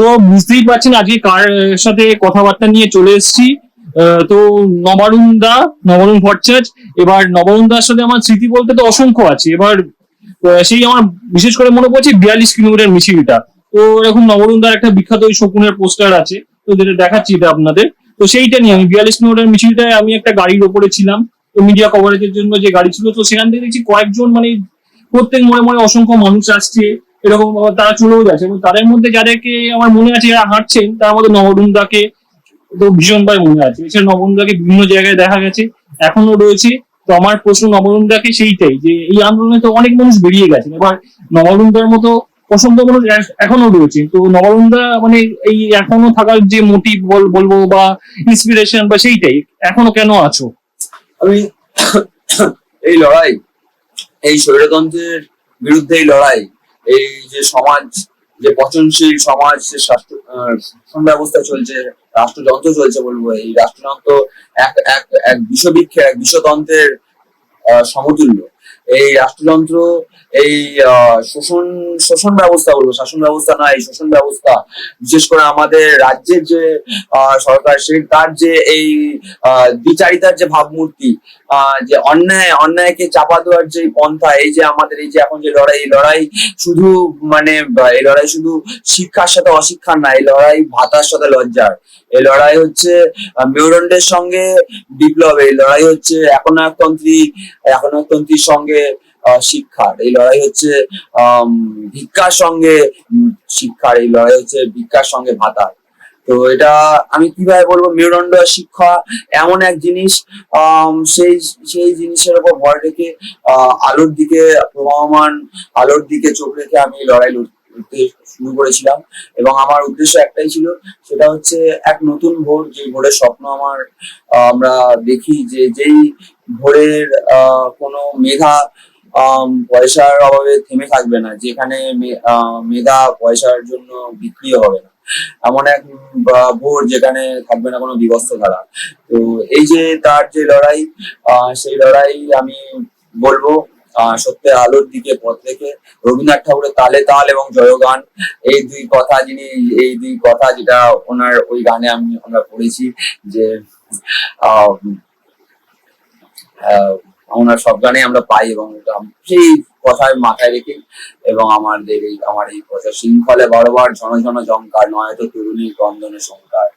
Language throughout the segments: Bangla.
তো বুঝতেই পারছেন, আজকে কার সাথে কথাবার্তা নিয়ে চলে এসেছি। তো নবারুণ দা নবারুণ ভট্টাচার্য, এবার নবারুণ দার সাথে আমার স্মৃতি বলতে তো অসংখ্য আছে। এবার সেই আমার বিশেষ করে মনে পড়ছে বিয়াল্লিশ কিলোমিটার মিছিলটা। তো এরকম নবরুণ দার একটা বিখ্যাত ওই শকুনের পোস্টার আছে, তো যেটা দেখাচ্ছি এটা আপনাদের। তো সেইটা নিয়ে আমি বিয়াল্লিশ কিলোমিটার মিছিলটায় আমি একটা গাড়ির ওপরে ছিলাম তো মিডিয়া কভারেজের জন্য যে গাড়ি ছিল। তো সেখান থেকে দেখছি কয়েকজন মানে প্রত্যেক মনে মনে অসংখ্য মানুষ আসছে। এরকম তারা চলেও যাচ্ছে এবং তাদের মধ্যে যাদেরকে আমার মনে আছে যারা হাঁটছেন, তার মধ্যে নবরুণ দাকে তো ভীষণভাবে মনে আছে। এছাড়া নবরুণ দাকে বিভিন্ন জায়গায় দেখা গেছে এখনও রয়েছে। তো আমার প্রশ্ন নবরুণ দাকে সেইটাই, যে এই আন্দোলনে তো অনেক মানুষ বেরিয়ে গেছে এবার নবরুণ দার মতো অসংখ্য মানুষ এখনও রয়েছে। তো নবরুণ দা মানে এই এখনও থাকার যে মোটিভ বল, বলব বা ইন্সপিরেশন বা সেইটাই এখনও কেন আছো? আমি এই লড়াই, এই স্বৈরতন্ত্রের বিরুদ্ধে এই লড়াই এই যে সমাজ, যে পচনশীল সমাজ, যে শাসন ব্যবস্থা চলছে, রাষ্ট্রযন্ত্র চলছে বলব, এই রাষ্ট্রযন্ত্র এক এক এক বিশ্ববৃক্ষের এক বিশ্বতন্ত্রের সমতুল্য। এই রাষ্ট্রযন্ত্র এই শোষণ শোষণ ব্যবস্থা বলব শাসন ব্যবস্থা না এই শোষণ ব্যবস্থা। বিশেষ করে আমাদের রাজ্যের যে সরকার সে তার যে এই আহ, দ্বিচারিতার যে ভাবমূর্তি যে অন্যায় অন্যায়কে চাপা দেওয়ার যে পন্থা এই যে আমাদের এই যে এখন যে লড়াই এই লড়াই শুধু মানে এই লড়াই শুধু শিক্ষার সাথে অশিক্ষার না এই লড়াই ভাতার সাথে লজ্জার। এই লড়াই হচ্ছে মেরুদণ্ডের সঙ্গে বিপ্লব এই লড়াই হচ্ছে একনায়কতন্ত্রী একনায়কতন্ত্রীর সঙ্গে আহ, শিক্ষার। এই লড়াই হচ্ছে ভিক্ষার সঙ্গে শিক্ষার। এই লড়াই হচ্ছে ভিক্ষার সঙ্গে ভাতার। তো এটা আমি কীভাবে বলব? মেরুদণ্ড শিক্ষা এমন এক জিনিস সেই সেই জিনিসের উপর ভর রেখে আলোর দিকে প্রবাহমান আলোর দিকে চোখ রেখে আমি লড়াই লড়তে শুরু করেছিলাম। এবং আমার উদ্দেশ্য একটাই ছিল সেটা হচ্ছে এক নতুন ভোর। যে ভোরের স্বপ্ন আমার আমরা দেখি যে যেই ভোরের কোনো মেধা পয়সার অভাবে থেমে থাকবে না যেখানে মেধা পয়সার জন্য বিক্রি হবে না। এমন এক ভোর যেখানে থাকবে না কোনো বিবস্ত্র ধারা। তো এই যে তার যে লড়াই সেই লড়াই আমি বলব সত্যের আলোর দিকে পথ রেখে রবীন্দ্রনাথ ঠাকুরের তালে তাল এবং জয়গান এই দুই কথা যিনি এই দুই কথা যেটা ওনার ওই গানে আমি আমরা পড়েছি যে আহ, ওনার সব গানে আমরা পাই এবং সেই কথায় মাথায় রেখে এবং আমাদের এই আমার এই কথা শৃঙ্খলে বারবার ঝন ঝন জঙ্কার নয়তো তরুণীর বন্ধনে সংকার।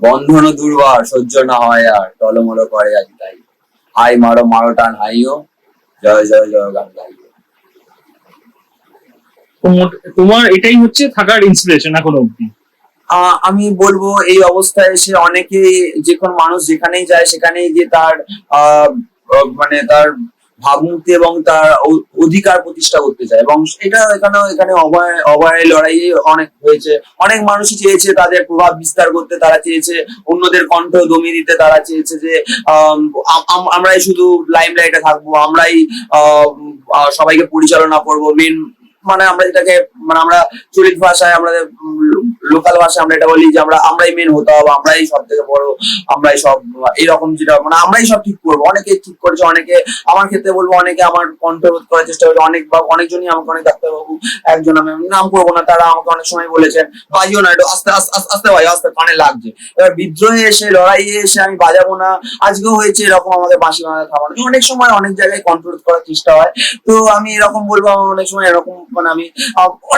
বন্ধন দুর্বার সহ্য না হয় আর টলমল করে আজ তাই। হাই মারো মারো টান হাইও জয় জয় জয় গান গাইও তোমার এটাই হচ্ছে থাকার ইন্সপিরেশন এখনও অব্দি আমি বলব এই অবস্থায় এসে অনেকেই যে কোনো মানুষ যেখানেই যায় সেখানেই গিয়ে তার আহ, মানে তার ভাবমূর্তি এবং তার অধিকার প্রতিষ্ঠা করতে চায়। এবং এটা এখানে এখানে অভয় অভয় লড়াই অনেক হয়েছে। অনেক মানুষই চেয়েছে তাদের প্রভাব বিস্তার করতে। তারা চেয়েছে অন্যদের কণ্ঠ দমিয়ে দিতে। তারা চেয়েছে যে আম, আম- আম- আমরাই শুধু লাইম লাইটে থাকব। আমরাই সবাইকে পরিচালনা করব। মেন মানে আমরা যেটাকে মানে আমরা চলিত ভাষায় আমাদের লোকাল ভাষায় আমরা এটা বলি যে, আমরা, আমরাই মেন হতে হবে, আমরাই সব থেকে বড়, আমরাই সব এরকম যেটা মানে আমরাই সব ঠিক করব। অনেকে ঠিক করেছে, অনেকে আমার ক্ষেত্রে বলব, অনেকে আমার কন্ট্রোল করার চেষ্টা করেছে, অনেক বা, অনেকজনই আমাকে, অনেক ডাক্তারবাবু, একজন আমি নাম করব না, তারা আমাকে অনেক সময় বলেছেন বাজিও না, একটু আস্তে আস্তে, আস্তে- ভাই, আস্তে, কানে লাগছে। এবার বিদ্রোহে এসে, লড়াইয়ে এসে আমি বাজাবো না, আজকেও হয়েছে এরকম আমাকে বাঁশি বাঁধা থামানো। অনেক সময় অনেক জায়গায় কন্ট্রোল করার চেষ্টা হয়। তো আমি এরকম বলব, আমার অনেক সময় এরকম মানে আমি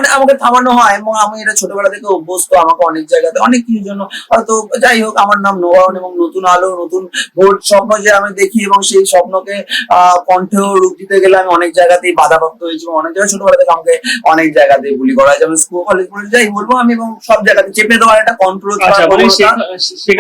আমাকে থামানো হয় এবং আমি এটা ছোটবেলা থেকে অভ্যস্ত আমাকে অনেক জায়গাতে অনেক কিছুর জন্য। হয়তো যাই হোক আমার নাম নবায়ন এবং নতুন আলো নতুন ভোট স্বপ্ন যে আমি দেখি এবং সেই স্বপ্নকে আহ কণ্ঠেও রূপ দিতে গেলে আমি অনেক জায়গাতেই বাধাপ্রাপ্ত হয়েছি এবং অনেক জায়গায় ছোটবেলা থেকে আমাকে অনেক জায়গাতে বুলি করা হয়। যেমন স্কুল কলেজ যাই বলব আমি এবং সব জায়গাতে চেপে দেওয়ার একটা কন্ট্রোল আচ্ছা মানে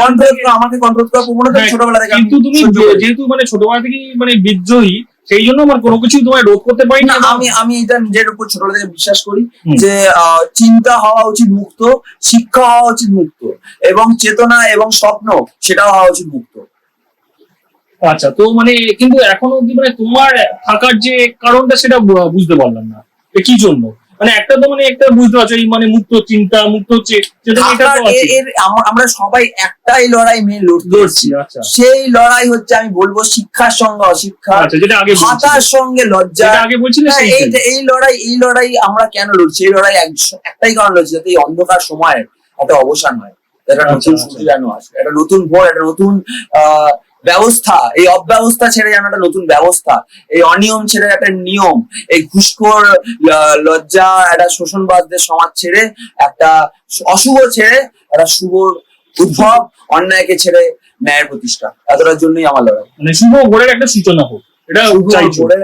কন্ট্রোল থেকে আমাকে কন্ট্রোল করা প্রবণতা হ্যাঁ, ছোটবেলা থেকে কিন্তু তুমি যেহেতু মানে ছোটবেলা থেকেই মানে বিদ্রোহী সেই জন্য আমার কোনো কিছু তোমায় রোধ করতে পারি না। আমি আমি এটা নিজের উপর ছোট থেকে বিশ্বাস করি যে আহ, চিন্তা হওয়া উচিত মুক্ত শিক্ষা হওয়া উচিত মুক্ত এবং চেতনা এবং স্বপ্ন সেটাও হওয়া উচিত মুক্ত। আচ্ছা তো মানে কিন্তু এখনও অব্দি মানে তোমার থাকার যে কারণটা সেটা বুঝতে পারলাম না। এ কি জন্য? মানে একটা তো মানে একটা বুঝতে পারছ এই মানে মুক্ত চিন্তা মুক্ত আমরা সবাই একটাই লড়াই মেয়ে লড়ছি। আচ্ছা। সেই লড়াই হচ্ছে আমি বলব শিক্ষার সঙ্গে অশিক্ষা। আচ্ছা। ভাতার সঙ্গে লজ্জা। হ্যাঁ, এই লড়াই এই লড়াই আমরা কেন লড়ছি? এই লড়াই এক- একটাই কারণ লড়ছি যাতে এই অন্ধকার সময়ের একটা অবসান হয়। একটা আচ্ছা, নতুন আচ্ছা। সূর্য যেন আসে। একটা নতুন ভোর একটা নতুন আহ ব্যবস্থা এই অব্যবস্থা ছেড়ে যেন একটা নতুন ব্যবস্থা। এই অনিয়ম ছেড়ে একটা নিয়ম। এই ঘুষখোর লজ্জা একটা শোষণবাদদের সমাজ ছেড়ে একটা অশুভ ছেড়ে একটা শুভ উদ্ভব অন্যায়কে ছেড়ে ন্যায়ের প্রতিষ্ঠা। এতটার জন্যই আমার লড়াই। মানে শুভ ভোরের একটা সূচনা হোক। এটা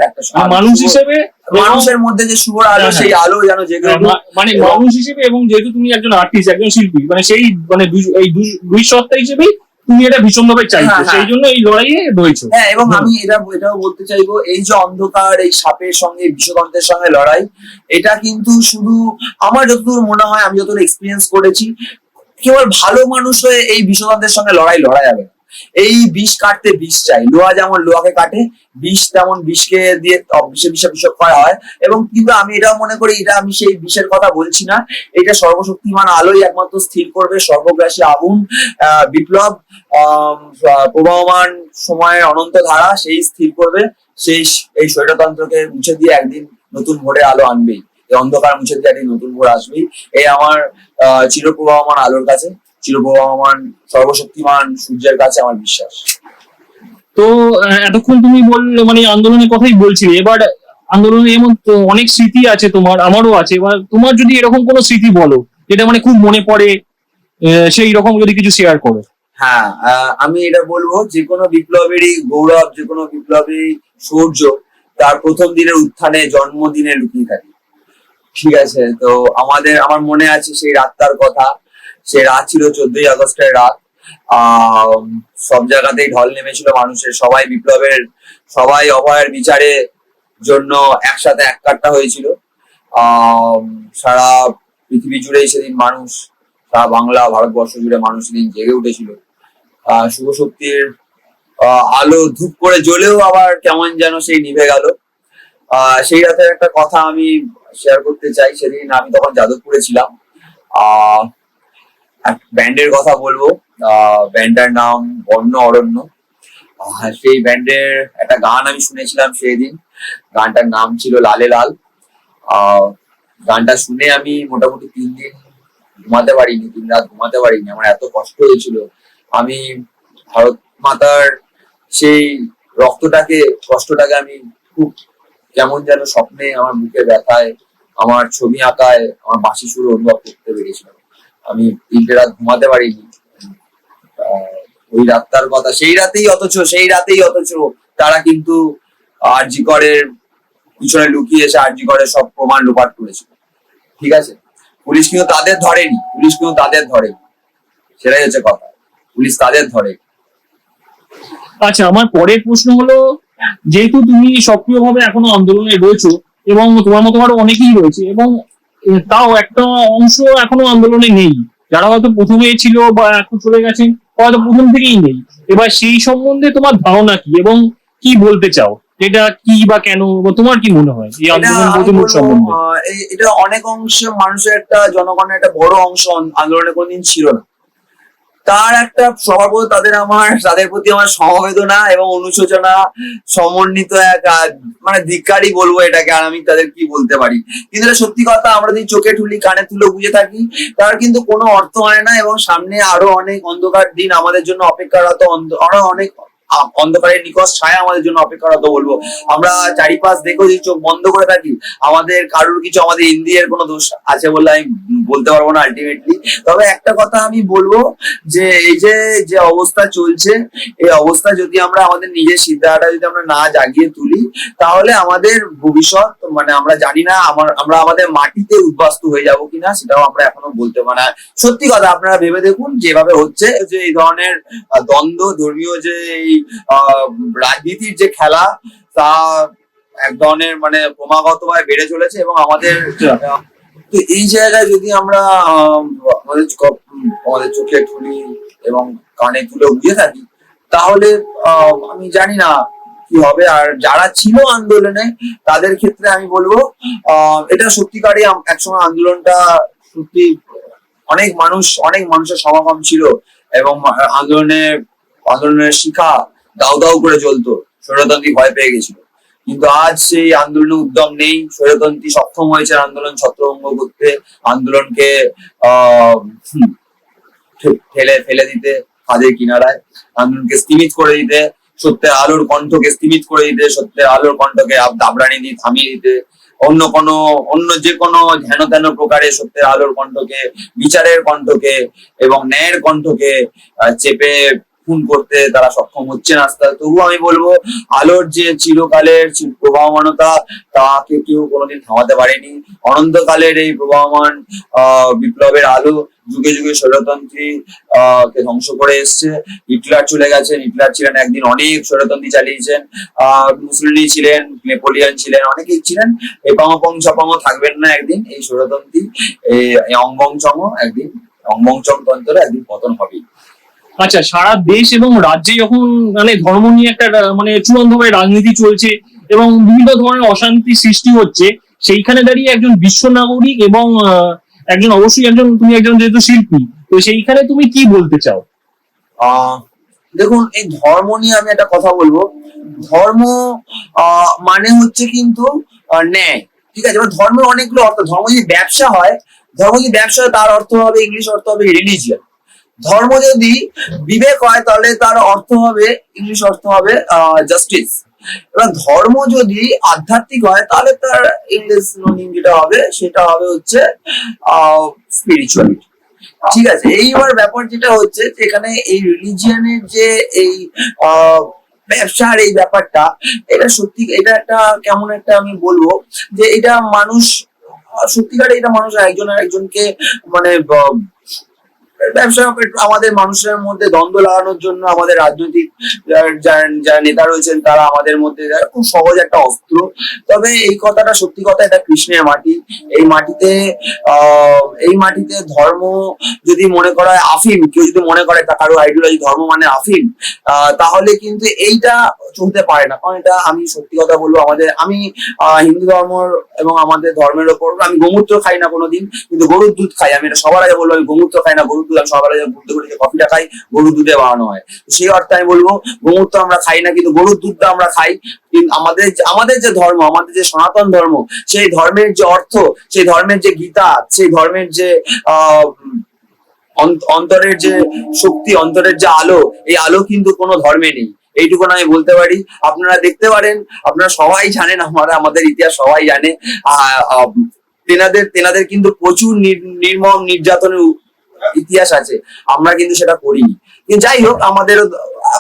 একটা মানুষ হিসেবে মানুষের মধ্যে যে শুভ আলো হ্যাঁ, সেই আলো যেন জেগে এবং- মানে মানুষ হিসেবে এবং যেহেতু তুমি একজন আর্টিস্ট একজন শিল্পী মানে সেই মানে দুই- এই দুই- দুই সত্তা হিসেবেই তুমি এটা ভীষণভাবে চাইছো হ্যাঁ, হ্যাঁ। সেই জন্য এই লড়াইয়ে রয়েছো হ্যাঁ এবং আমি এটা এটাও বলতে চাইব এই যে অন্ধকার এই সাপের সঙ্গে বিষতন্ত্রের সঙ্গে লড়াই এটা কিন্তু শুধু আমার যতদূর মনে হয় আমি যতদূর এক্সপিরিয়েন্স করেছি কেবল ভালো মানুষ হয়ে এই বিষতন্ত্রের সঙ্গে লড়াই লড়া যাবে। এই বিষ কাটতে বিষ চাই। লোহা যেমন লোহাকে কাটে বিষ তেমন বিষকে দিয়ে বিষে বিষে বিষক করা হয়। এবং কিন্তু আমি এটাও মনে করি এটা আমি সেই বিষের কথা বলছি না। এটা সর্বশক্তিমান আলোই একমাত্র স্থির করবে সর্বগ্রাসী আগুন। বিপ্লব প্রবাহমান সময়ের অনন্ত ধারা সেই স্থির করবে। সেই এই স্বৈরতন্ত্রকে মুছে দিয়ে একদিন নতুন ভোরে আলো আনবেই। অন্ধকার মুছে দিয়ে একদিন নতুন ভোর আসবেই। এই আমার আহ, চিরপ্রবাহমান আলোর কাছে। চিরপ্রবাহমান সর্বশক্তিমান সূর্যের কাছে আমার বিশ্বাস। তো এতক্ষণ তুমি বললে মানে আন্দোলনের কথাই বলছিলে এবার আন্দোলনে এমন তো অনেক স্মৃতি আছে তোমার আমারও আছে এবার তোমার যদি এরকম কোনো স্মৃতি বলো যেটা মানে খুব মনে পড়ে সেই রকম যদি কিছু শেয়ার করো। হ্যাঁ আমি এটা বলব যে কোনো বিপ্লবেরই গৌরব যে কোনো বিপ্লবেরই সৌর্য তার প্রথম দিনের উত্থানে জন্মদিনে লুকিয়ে থাকে। ঠিক আছে তো আমাদের আমার মনে আছে সেই রাতটার কথা। সেই রাত ছিল চোদ্দই আগস্টের রাত। সব জায়গাতেই ঢল নেমেছিল মানুষের। সবাই বিপ্লবের, সবাই অভয়ের বিচারে জন্য একসাথে এককাট্টা হয়েছিল। আহ, সারা পৃথিবী জুড়েই সেদিন মানুষ, সারা বাংলা, ভারতবর্ষ জুড়ে মানুষ সেদিন জেগে উঠেছিল। শুভ শক্তির আলো ধূপ করে জ্বলেও আবার কেমন যেন সেই নিভে গেল। সেই রাতের একটা কথা আমি শেয়ার করতে চাই। সেদিন আমি তখন যাদবপুরে ছিলাম। আহ ব্যান্ডের কথা বলব। ব্যান্ডটার নাম বন্য অরণ্য। সেই ব্যান্ডের একটা গান আমি শুনেছিলাম সেই দিন গানটার নাম ছিল লালে লাল। গানটা শুনে আমি মোটামুটি তিন দিন ঘুমাতে পারিনি, তিন রাত ঘুমাতে পারিনি। আমার এত কষ্ট হয়েছিল। আমি ভারত মাতার সেই রক্তটাকে, কষ্টটাকে আমি খুব কেমন যেন স্বপ্নে আমার বুকে ব্যথায়, আমার ছবি আঁকায়, আমার বাঁশি সুর অনুভব করতে পেরেছিলাম। আমি তিনটে রাত ঘুমাতে পারিনি। ওই রাতটার কথা। সেই রাতেই অথচ, সেই রাতেই অথচ তারা কিন্তু আরজি করের পিছনে লুকিয়ে এসে আরজি করের সব প্রমাণ লোপাট করেছিল। ঠিক আছে? পুলিশ কিন্তু তাদের ধরেনি। পুলিশ কিন্তু তাদের ধরেনি। সেটাই হচ্ছে কথা। পুলিশ তাদের ধরে আচ্ছা আমার পরের প্রশ্ন হলো, যেহেতু তুমি সক্রিয়ভাবে এখনও আন্দোলনে রয়েছো এবং তোমার মতো আরও অনেকেই রয়েছে এবং তাও একটা অংশ এখনও আন্দোলনে নেই। যারা হয়তো প্রথমে ছিল বা এখন চলে গেছেন হয়তো প্রথম থেকেই নেই। এবার সেই সম্বন্ধে তোমার ধারণা কি এবং কি বলতে চাও? এটা কি বা কেন তোমার কি মনে হয় এই আন্দোলন সম্বন্ধে? এটা অনেক অংশ মানুষের একটা জনগণের একটা বড় অংশ আন- আন্দোলনে কোনদিন ছিল না। তার একটা স্বভাবত তাদের আমার, তাদের প্রতি আমার সমবেদনা এবং অনুশোচনা, সমন্বিত এক মানে ধিক্কারই বলব এটাকে, আর আমি তাদের কি বলতে পারি। কিন্তু সত্যি কথা, আমরা যদি চোখে ঠুলি, কানে তুলে বুঝে থাকি, তার কিন্তু কোনো অর্থ হয় না এবং সামনে আরও অনেক অন্ধকার দিন আমাদের জন্য অপেক্ষারত আরও অনেক অন্ধকারের নিকট ছায়া আমাদের জন্য অপেক্ষারত বলব। আমরা চারিপাশ দেখো যে চোখ বন্ধ করে থাকি, আমাদের কারোর কিছু আমাদের ইন্ডিয়ার কোনো দোষ আছে বলে আমি বলতে পারব না আলটিমেটলি তবে একটা কথা আমি বলব যে, এই যে যে অবস্থা চলছে, এই অবস্থা যদি আমরা আমাদের নিজের সিদ্ধাটা যদি আমরা না জাগিয়ে তুলি, তাহলে আমাদের ভবিষ্যৎ মানে আমরা জানি না আমার, আমরা আমাদের মাটিতে উদ্বাস্তু হয়ে যাব কিনা, সেটাও আমরা এখনও বলতে মানে সত্যি কথা, আপনারা ভেবে দেখুন, যেভাবে হচ্ছে যে এই ধরনের দ্বন্দ্ব, ধর্মীয় যে এই রাজনীতির যে খেলা, তা এক ধরনের মানে ক্রমাগতভাবে বেড়ে চলেছে এবং আমাদের, তো এই জায়গায় যদি আমরা আমাদের আমাদের চোখে ঠুলি এবং কানে তুলে বুঝে থাকি, তাহলে আমি জানি না কি হবে। আর যারা ছিল আন্দোলনে, তাদের ক্ষেত্রে আমি বলব এটা সত্যিকারই একসময় আন্দোলনটা সত্যি অনেক মানুষ, অনেক মানুষের সমাগম ছিল এবং আ- আন্দোলনে আন্দোলনের শিখা দাউ দাউ করে চলতো স্বৈরতন্ত্রী ভয় পেয়ে গেছিল। কিন্তু আজ সেই আন্দোলনের উদ্যম নেই, স্বৈরতন্ত্রী সক্ষম হয়েছে আন্দোলন ছত্রভঙ্গ করতে, আন্দোলনকে, আহ ফেলে দিতে কাজের কিনারায়, আন্দোলনকে স্থিমিত করে দিতে, সত্যের আলোর কণ্ঠকে স্থিমিত করে দিতে, সত্যের আলোর কণ্ঠকে দাবড়ানি দিয়ে থামিয়ে দিতে, অন্য কোনো, অন্য যে কোনো ধ্যান তেন প্রকারে সত্যের আলোর কণ্ঠকে, বিচারের কণ্ঠকে এবং ন্যায়ের কণ্ঠকে চেপে খুন করতে তারা সক্ষম হচ্ছে না আস্তে আস্তে। তবুও আমি বলব, আলোর যে চিরকালের প্রবাহমানতা, তাকে কেউ কোনোদিন থামাতে পারেনি। অনন্তকালের এই প্রবাহমান বিপ্লবের আলো যুগে যুগে স্বৈরতন্ত্রী কে ধ্বংস করে এসছে। হিটলার চলে গেছেন। হিটলার ছিলেন একদিন অনেক স্বৈরতন্ত্রী চালিয়েছেন। আহ মুসলিনি ছিলেন, নেপোলিয়ান ছিলেন, অনেকেই ছিলেন। এপাঙপং চপাঙ থাকবেন না একদিন এই স্বৈরতন্ত্রী এই অঙ্গং একদিন অঙ্গং চম তন্ত্রের একদিন পতন হবেই। আচ্ছা সারা দেশ এবং রাজ্যে যখন মানে ধর্ম নিয়ে একটা মানে চূড়ান্তভাবে রাজনীতি চলছে এবং বিভিন্ন ধরনের অশান্তি সৃষ্টি হচ্ছে, সেইখানে দাঁড়িয়ে একজন বিশ্ব নাগরিক এবং একজন অবশ্যই একজন, তুমি একজন যেহেতু শিল্পী, তো সেইখানে তুমি কি বলতে চাও? দেখুন, এই ধর্ম নিয়ে আমি একটা কথা বলব। ধর্ম মানে হচ্ছে কিন্তু ন্যায়। ঠিক আছে? ধর্মের অনেকগুলো অর্থ, ধর্ম যদি ব্যবসা হয়, ধর্ম যদি ব্যবসা হয়, তার অর্থ হবে, ইংলিশ অর্থ হবে রিলিজিয়ান ধর্ম যদি বিবেক হয়, তাহলে তার অর্থ হবে ইংলিশ অর্থ হবে জাস্টিস এবার ধর্ম যদি আধ্যাত্মিক হয়, তাহলে তার ইংলিশ মিনিং যেটা হবে, সেটা হবে হচ্ছে স্পিরিচুয়ালিটি ঠিক আছে, এইবার ব্যাপার যেটা হচ্ছে এখানে এই রিলিজিয়ানের যে এই ব্যবসার এই ব্যাপারটা, এটা সত্যি, এটা একটা কেমন একটা আমি বলব যে এটা মানুষ, সত্যিকারে এটা মানুষ একজন আর একজনকে মানে ব্যবসা আমাদের মানুষের মধ্যে দ্বন্দ্ব লাগানোর জন্য আমাদের রাজনৈতিক যার- নেতা রয়েছেন, তারা আমাদের মধ্যে খুব সহজ একটা অস্ত্র। তবে এই কথাটা সত্যি কথা, এটা কৃষ্ণের মাটি। এই মাটিতে এই মাটিতে ধর্ম যদি মনে করা হয় আফিম, কেউ যদি মনে করে কারও আইডিওলজি ধর্ম মানে আফিম তাহলে কিন্তু এইটা চলতে পারে না। কারণ এটা আমি সত্যি কথা বলব, আমাদের, আমি হিন্দু ধর্ম এবং আমাদের ধর্মের ওপর আমি গোমূত্র খাই না কোনোদিন, কিন্তু গরুর দুধ খাই। আমি এটা সবার আগে বলব, আমি গোমূত্র খাই না, গরুর দুধ ঘুরে কফিটা খাই, গরুর দুধে বানানো হয়। সেই অর্থে আমি বলব গোমূত্র আমরা খাই না, কিন্তু গরুর দুধটা আমরা খাই। আমাদের আমাদের যে ধর্ম, আমাদের যে সনাতন ধর্ম, সেই ধর্মের যে অর্থ, সেই ধর্মের যে গীতা, সেই ধর্মের যে অন্তরের যে শক্তি, অন্তরের যে আলো, এই আলো কিন্তু কোনো ধর্মে নেই। এইটুকুন আমি বলতে পারি। আপনারা দেখতে পারেন, আপনারা সবাই জানেন, আমরা আমাদের ইতিহাস সবাই জানে। তেনাদের তেনাদের কিন্তু প্রচুর নির- নির্মম নির্যাতনের ইতিহাস আছে আমরা কিন্তু সেটা করিনি। যাই হোক আমাদের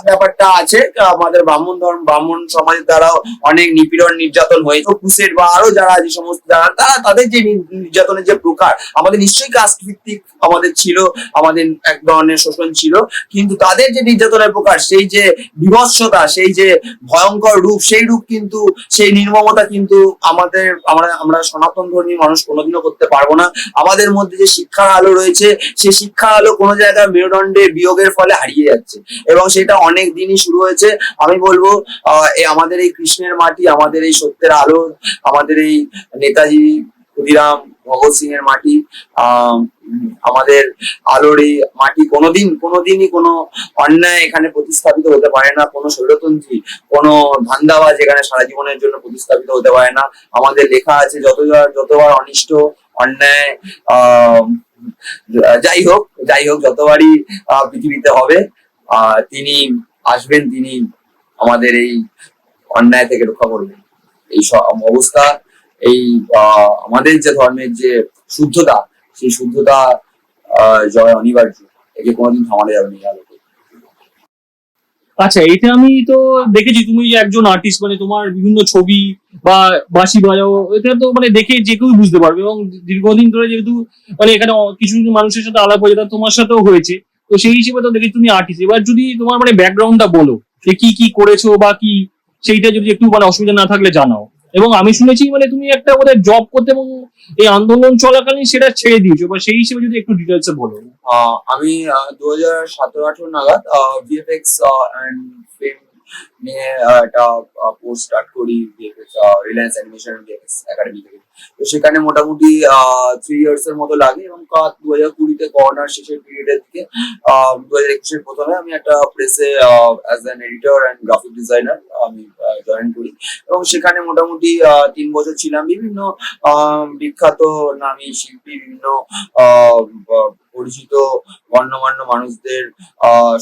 ব্যাপারটা আছে আমাদের ব্রাহ্মণ ধর্ম, ব্রাহ্মণ সমাজের দ্বারাও অনেক নিপীড়ন, নির্যাতন হয়েছে। কুসের বা আরও যারা যে সমস্ত যারা, তারা তাদের যে নির্যাতনের যে প্রকার, আমাদের নিশ্চয়ই কাস্ট ভিত্তিক আমাদের ছিল, আমাদের এক ধরনের শোষণ ছিল, কিন্তু তাদের যে নির্যাতনের প্রকার, সেই যে বিভৎসতা, সেই যে ভয়ঙ্কর রূপ, সেই রূপ কিন্তু, সেই নির্মমতা কিন্তু আমাদের, আমরা আমরা সনাতন ধর্মী মানুষ কোনোদিনও করতে পারব না। আমাদের মধ্যে যে শিক্ষার আলো রয়েছে, সেই শিক্ষার আলো কোনো জায়গায় মেরুদণ্ডে বিয়োগের ফলে হারিয়ে যাচ্ছে। এবং সেটা অনেক দিনই শুরু হয়েছে। আমি বলব এই আমাদের এই কৃষ্ণের মাটি, আমাদের এই সত্যের আলো, আমাদের এই নেতাজি ক্ষুদিরাম ভগৎ সিং এর মাটি আমাদের আলোর এই মাটি কোনোদিন, কোনোদিনই কোনো অন্যায় এখানে প্রতিস্থাপিত হতে পারে না। কোনো স্বৈরতন্ত্রী কোনো ধান্দাবাজ এখানে সারা জীবনের জন্য প্রতিস্থাপিত হতে পারে না। আমাদের লেখা আছে, যতবার যতবার অনিষ্ট, অন্যায়, আহ যাই হোক যাই হোক, যতবারই পৃথিবীতে হবে তিনি আসবেন, তিনি আমাদের এই অন্যায় থেকে রক্ষা করবেন। এই অবস্থা, এই আমাদের যে ধর্মের যে শুদ্ধতা, সেই শুদ্ধতা জয় অনিবার্য। একে কোনোদিন থামানো যাবে না আচ্ছা এটা আমি তো দেখেছি, তুমি একজন আর্টিস্ট মানে তোমার বিভিন্ন ছবি বা বাঁশি বাজাও, এটা তো মানে দেখে যে কেউ বুঝতে পারবে এবং দীর্ঘদিন ধরে যেহেতু মানে এখানে কিছু কিছু মানুষের সাথে আলাপ হয়ে তা তোমার সাথেও হয়েছে। তো সেই হিসেবে তো দেখি তুমি আর্টিস্ট এবার যদি তোমার মানে ব্যাকগ্রাউন্ডটা বলো, যে কি কি করেছ বা কি, সেইটা যদি একটু মানে অসুবিধা না থাকলে জানাও। এবং আমি শুনেছি মানে তুমি একটা ওদের জব করতে এবং এই আন্দোলন চলাকালীন সেটা ছেড়ে দিয়েছ বা সেই হিসেবে যদি একটু ডিটেলসে বলো। আমি দু হাজার সতেরো আঠারো নাগাদ ভিএফএক্স নিয়ে একটা কোর্স স্টার্ট করি রিলায়েন্স অ্যানিমেশন একাডেমি থেকে। সেখানে মোটামুটি থ্রি ইয়ার্স এর মতো লাগে এবং দু হাজার কুড়িতে করোনার শেষের পিরিয়ডের দিকে দু হাজার একুশের প্রথমে আমি একটা প্রেসে as an editor and graphic designer আমি জয়েন করি। এবং সেখানে মোটামুটি তিন বছর ছিলাম। বিভিন্ন বিখ্যাত নামী শিল্পী, বিভিন্ন পরিচিত গণ্যমান্য মানুষদের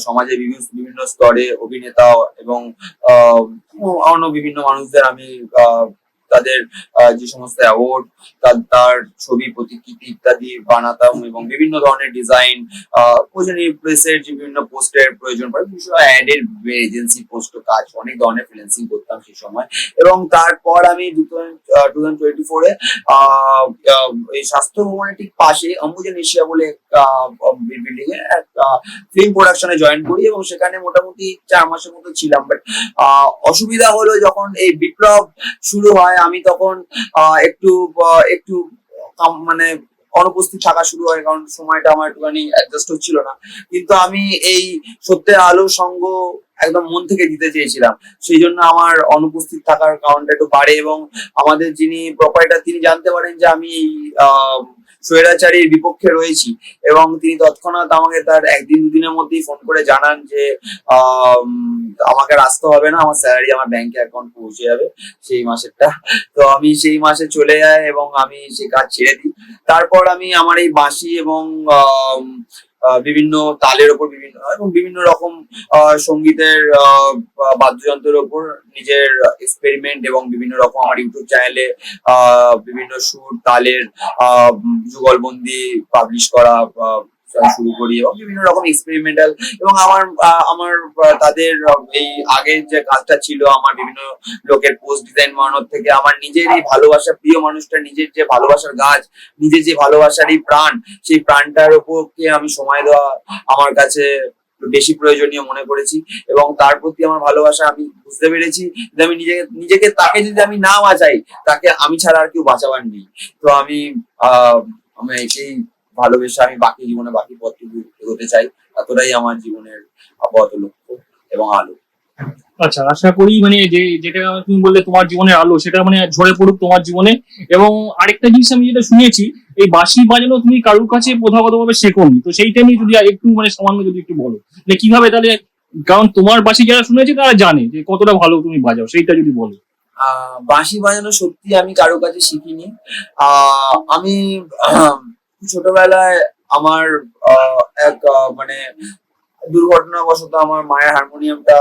সমাজে বিভিন্ন বিভিন্ন স্তরে অভিনেতা এবং অন্য বিভিন্ন মানুষদের আমি তাদের যে সমস্ত অ্যাওয়ার্ড তার তার ছবি, প্রতিকৃতি ইত্যাদি বানাতাম এবং বিভিন্ন ধরনের ডিজাইন প্রয়োজনীয় যে বিভিন্ন পোস্টের প্রয়োজন পড়ে বিশেষ অ্যাডের এজেন্সি পোস্ট কাজ, অনেক ধরনের ফ্রিল্যান্সিং করতাম সেই সময়। এবং তারপর আমি টু থাউজেন্ড টোয়েন্টি ফোরে এই স্বাস্থ্য ভবনের ঠিক পাশে অম্বুজান এশিয়া বলে বিল্ডিং এ ফিল্ম প্রোডাকশনে জয়েন করি এবং সেখানে মোটামুটি চার মাসের মতো ছিলাম। বাট অসুবিধা হলো যখন এই বিপ্লব শুরু হয় আমি তখন একটু একটু মানে অনুপস্থিত থাকা শুরু হয়, কারণ সময়টা আমার একটুখানি অ্যাডজাস্ট হচ্ছিল না। কিন্তু আমি এই সত্যের আলো সঙ্গ একদম মন থেকে দিতে চেয়েছিলাম। সেই জন্য আমার অনুপস্থিত থাকার কারণটা একটু বাড়ে এবং আমাদের যিনি প্রপারেটার তিনি জানতে পারেন যে আমি এই স্বৈরাচারীর বিপক্ষে রয়েছি। এবং তিনি তৎক্ষণাৎ আমাকে তার একদিন দুদিনের মধ্যেই ফোন করে জানান যে আম, আমাকে আসতে হবে না আমার স্যালারি আমার ব্যাংকে অ্যাকাউন্ট পৌঁছে যাবে সেই মাসেরটা। তো আমি সেই মাসে চলে যাই এবং আমি সে কাজ ছেড়ে দিই। তারপর আমি আমার এই বাঁশি এবং বিভিন্ন তালের ওপর বিভিন্ন এবং বিভিন্ন রকম সঙ্গীতের বাদ্যযন্ত্রের ওপর নিজের এক্সপেরিমেন্ট এবং বিভিন্ন রকম আমার ইউটিউব চ্যানেলে বিভিন্ন সুর, তালের যুগলবন্দি পাবলিশ করা শুরু করি এবং বিভিন্ন রকম এক্সপেরিমেন্টাল এবং আমার আমার তাদের এই আগের যে কাজটা ছিল, আমার বিভিন্ন লোকের পোস্ট ডিজাইন বানানোর থেকে আমার নিজের এই ভালোবাসা, প্রিয় মানুষটা নিজের যে ভালোবাসার গাছ, নিজের যে ভালোবাসার এই প্রাণ, সেই প্রাণটার উপরকে আমি সময় দেওয়া আমার কাছে বেশি প্রয়োজনীয় মনে করেছি এবং তার প্রতি আমার ভালোবাসা আমি বুঝতে পেরেছি যে আমি নিজেকে নিজেকে তাকে যদি আমি না বাঁচাই, তাকে আমি ছাড়া আর কেউ বাঁচাবার নেই। তো আমি, আহ, আমি একেই ভালোবেসে আমি বাকি জীবনে বাকি পথটুকু এগোতে চাই। এতটাই আমার জীবনের আপাতত লক্ষ্য এবং আলো। আচ্ছা আশা করি মানে যে যেটা তুমি বললে তোমার জীবনের আলো সেটা মানে ঝরে পড়ুক তোমার জীবনে। এবং আরেকটা জিনিস আমি যেটা শুনেছি এই বাঁশি বাজানো তুমি কারোর কাছে প্রথাগত ভাবে শেখোনি? তো সেইটা নিয়ে যদি একটু মানে সামান্য যদি একটু বলো। যে কীভাবে তাহলে কারণ তোমার বাঁশি যারা শুনেছে তারা জানে যে কতটা ভালো তুমি বাজাও সেইটা যদি বলো। আহ বাঁশি বাজানো সত্যি আমি কারও কাছে শিখিনি। আহ আমি ছোটবেলায় আমার এক মানে দুর্ঘটনাবশত আমার মায়ের হারমোনিয়ামটা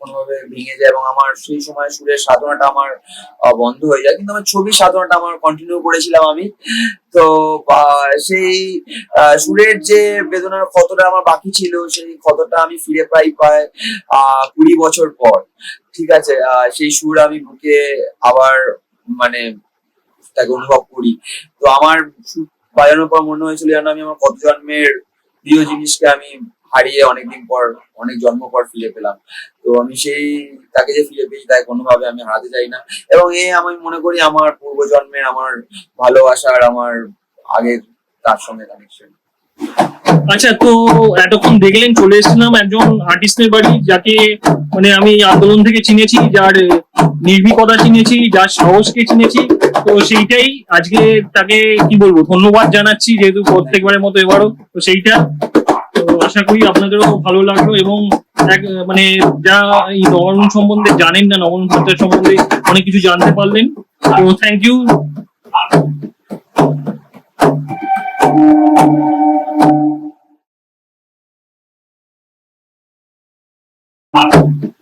কোনোভাবে ভেঙে যায় এবং আমার সেই সময় সুরের সাধনাটা আমার বন্ধ হয়ে যায়। কিন্তু আমার ছবির সাধনাটা আমার কন্টিনিউ করেছিলাম আমি। তো সেই সুরের যে বেদনার ক্ষতটা আমার বাকি ছিল, সেই ক্ষতটা আমি ফিরে পাই প্রায়, আহ, কুড়ি বছর পর। ঠিক আছে সেই সুর আমি বুকে আবার মানে তাকে অনুভব করি। তো আমার বাজানোর পর মনে হয়েছিল যেন আমি আমার কত জন্মের প্রিয় জিনিসকে আমি হারিয়ে অনেকদিন পর, অনেক জন্ম পর ফিরে পেলাম। তো আমি সেই, তাকে যে ফিরে পেয়েছি তাই কোনোভাবে আমি হারাতে চাই না। এবং এ আমি মনে করি আমার পূর্বজন্মের আমার ভালোবাসার আমার আগের তার সঙ্গে কানেকশন আচ্ছা তো এতক্ষণ দেখলেন, চলে এসেছিলাম একজন আর্টিস্টের বাড়ি, যাকে মানে আমি আন্দোলন থেকে চিনেছি, যার নির্ভীকতা চিনেছি যার সাহসকে চিনেছি, তো সেইটাই আজকে তাকে কি বলব, ধন্যবাদ জানাচ্ছি যেহেতু প্রত্যেকবারের মতো এবারও, তো সেইটা। তো আশা করি আপনাদেরও ভালো লাগল এবং এক মানে যা এই নবরণ সম্বন্ধে জানেন না, নবরণ পঞ্চায়েত সম্বন্ধে অনেক কিছু জানতে পারলেন। তো থ্যাংক ইউ Thank